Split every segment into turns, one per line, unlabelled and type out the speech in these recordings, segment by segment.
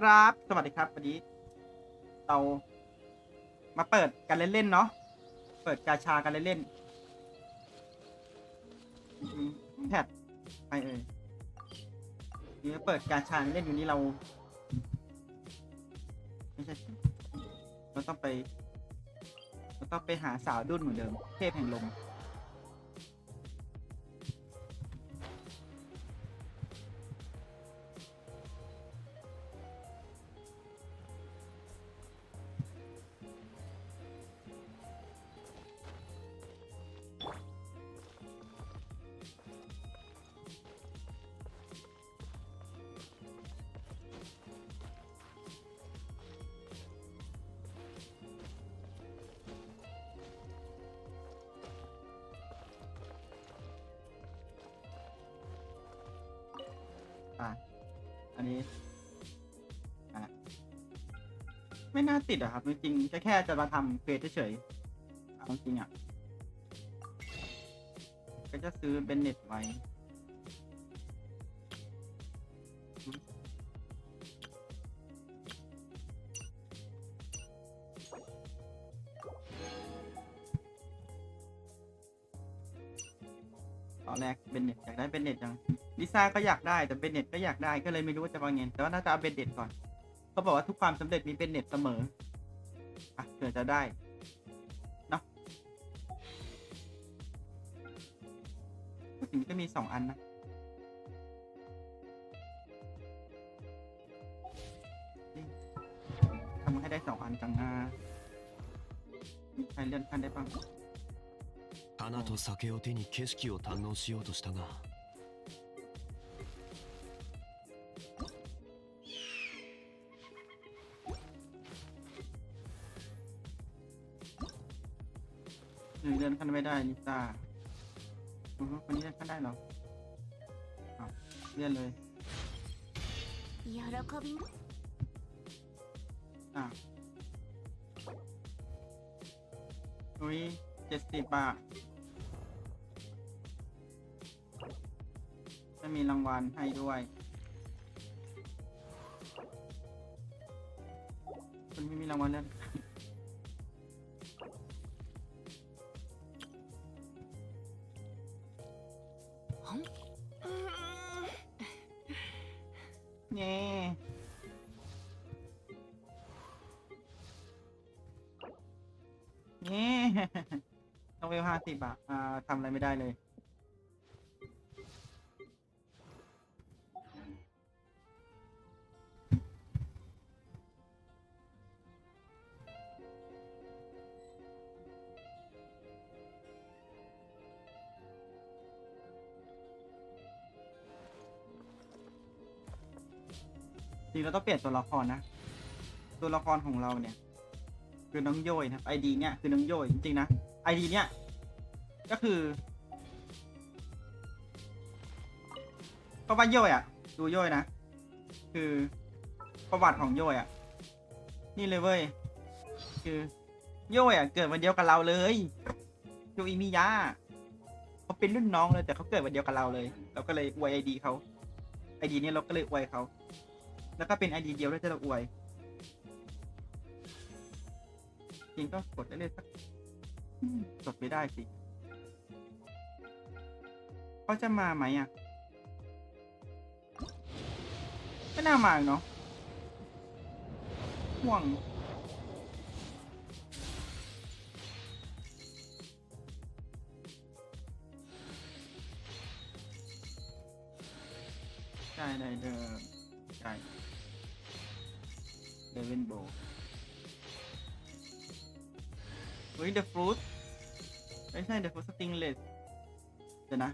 ครับ สวัสดีครับ วันนี้ เรามาเปิดกันเล่นๆเนาะ เปิดกาชากันเล่นๆแพทไปเอ่ยนี่เปิดกาชาเล่นอยู่นี่เรา ไม่ใช่ เราต้องไป เราต้องไปหาสาวดุนเหมือนเดิม เทพแห่งลม อันนี้อะไม่น่าติดอะครับจริงๆก็แค่จะมาทำเฟสเฉยๆเอาจริงๆอะก็จะซื้อเบนเน็ตไว้ตอนแรกเบนเน็ตอยากได้เบนเน็ตยัง ลิซ่าก็อยากได้แต่เบนเน็ตก็อยากได้ก็เลยไม่รู้ว่าจะวางเงินแต่ว่าน่าจะเอาเบนเน็ตก่อนเขาบอกว่าทุกความสำเร็จมีเบนเน็ตเสมออ่ะเผื่อจะได้เนาะพูดถึงก็มีสองอันนะนี่ทำให้ได้สองอันจังนะมีใครเลื่อนขั้นได้บ้าง
花と酒を手に景色を堪能しようとしたが
หนึ่งเดือนขั้นไม่ได้ลิซ่าอือฮึคนนี้เลื่อนขั้นได้เหรออ้าวเลื่อนเลย
喜び
อะอุ้ยเจ็ดสิบอะจะมีรางวัลให้ด้วยคุณไม่มีรางวัลเลื่อน ต้องเวลห้าสิบอะอ่าทำอะไรไม่ได้เลย จริงเราต้องเปลี่ยนตัวละครนะ ตัวละครของเราเนี่ย คือน้องโยยนะครับไอดีเนี่ยคือน้องโยยจริงๆนะไอดีเนี่ยก็คือเพราะว่าโยยอะ ดูโยยนะ คือประวัติของโยยอะ นี่เลยเว้ย คือโยยอะ เกิดวันเดียวกับเราเลยโยอิมิยะเขาเป็นรุ่นน้องเลยแต่เขาเกิดวันเดียวกับเราเลย เราก็เลยอวยไอดีเขาไอดีเนี่ยเราก็เลยอวยเขาแล้วก็เป็นไอดีเดียวที่เราอวย ริงก็กดได้เลยสักอืมกดไม่ได้สิเขาจะมาไหมอะไม่น่ามาเนาะห่วงใช่ได้เดิมใช่เดวินโบ ฮ้ย The Fruit ไม่ใช่ The Fruit Stingless เดี๋ยวนะ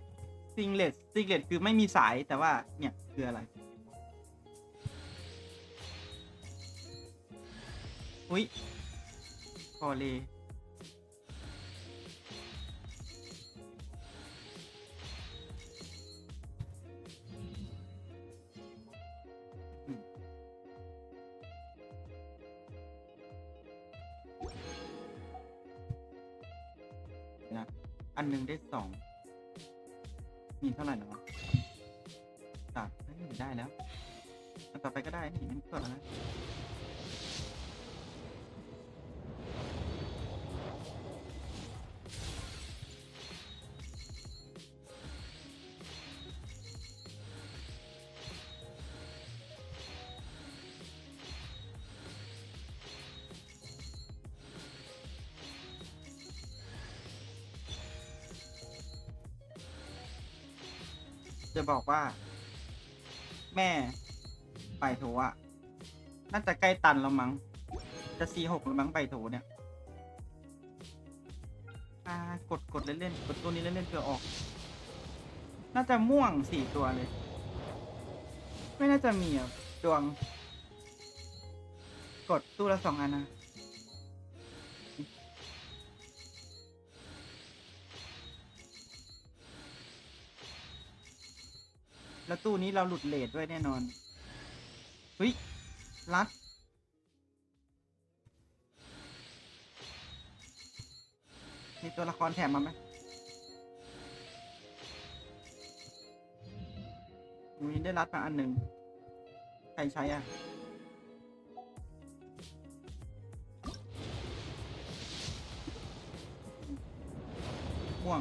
Stingless Stingless คือไม่มีสายแต่ว่าเนี่ย คืออะไรอุ้ยพอเล อันหนึ่งได้สองมีเท่าไหร่แล้วะสามเฮ้ยได้แล้ว ต่อไปก็ได้ นี่มันกดแล้ว จะบอกว่า แม่ไปโถอะน่าจะใกล้ตันแล้วมั้ง จะซีหกแล้วมั้งไปโถเนี่ยอ่ากดกดเล่นๆกดตัวนี้เล่นๆเพื่อออก น่าจะม่วงสี่ตัวเลย ไม่น่าจะมีอะดวง กดตู้ละสองอันนะ แล้วตู้นี้เราหลุดเลทด้วยแน่นอนเฮ้ยรัดมีตัวละครแถมมาไหมมีได้รัดมาอันหนึ่งใครใช้อะม่วง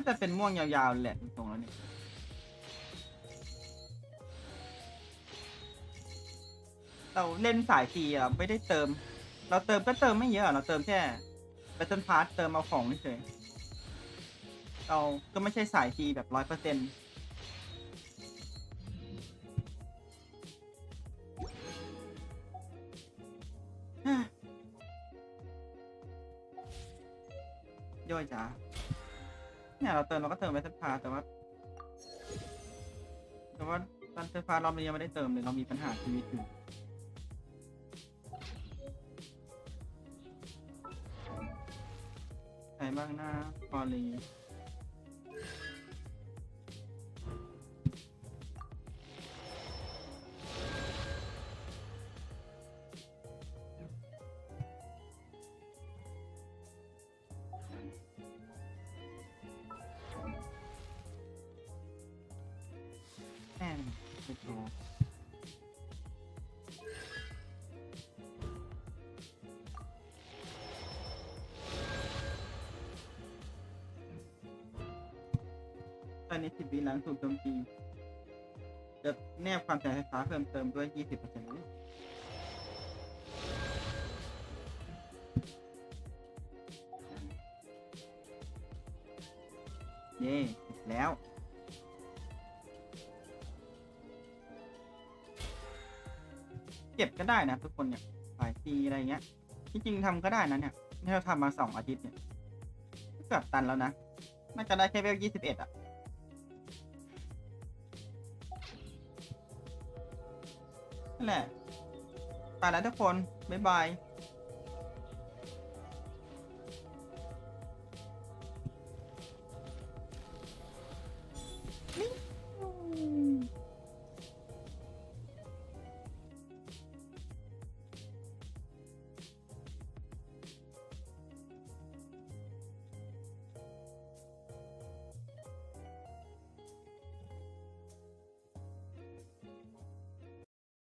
าจะเป็นม่วงยาวๆแหละตรงแล้วเนี่ยเราเล่นสายซีอะไม่ได้เติม เราเติมก็เติมไม่เยอะ เราเติมแค่แบตเทิลพาร์ตเติมเอาของเฉยเราก็ไม่ใช่สายซีแบบร้อยเปอร์เซ็นต์ย่อยจ้า เนี่ยเราเติมเราก็เติมแบตเทิลพาแต่ว่า แต่ว่าแบตเทิลพารอบนี้ยังไม่ได้เติมเลยเรามีปัญหาชีวิตอยู่ใครบ้างหน้าพอลี ตอนนี้สิบวิหลังถูกโจมตีจะแนบความแรงไฟฟ้าเพิ่มเติมด้วยยี่สิบเปอร์เซ็นต์เย่แล้ว ก็บก็ได้นะทุกคนเนี่ยสายซีอะไรเงี้ยจริงๆทำก็ได้นะเนี่ยนี่เราทำมาสองอาทิตย์เนี่ยเกือบตันแล้วนะน่าจะได้แค่เวลยี่สิบเอ็ดอะนั่นแหละไปแล้วทุกคน บ๊ายบาย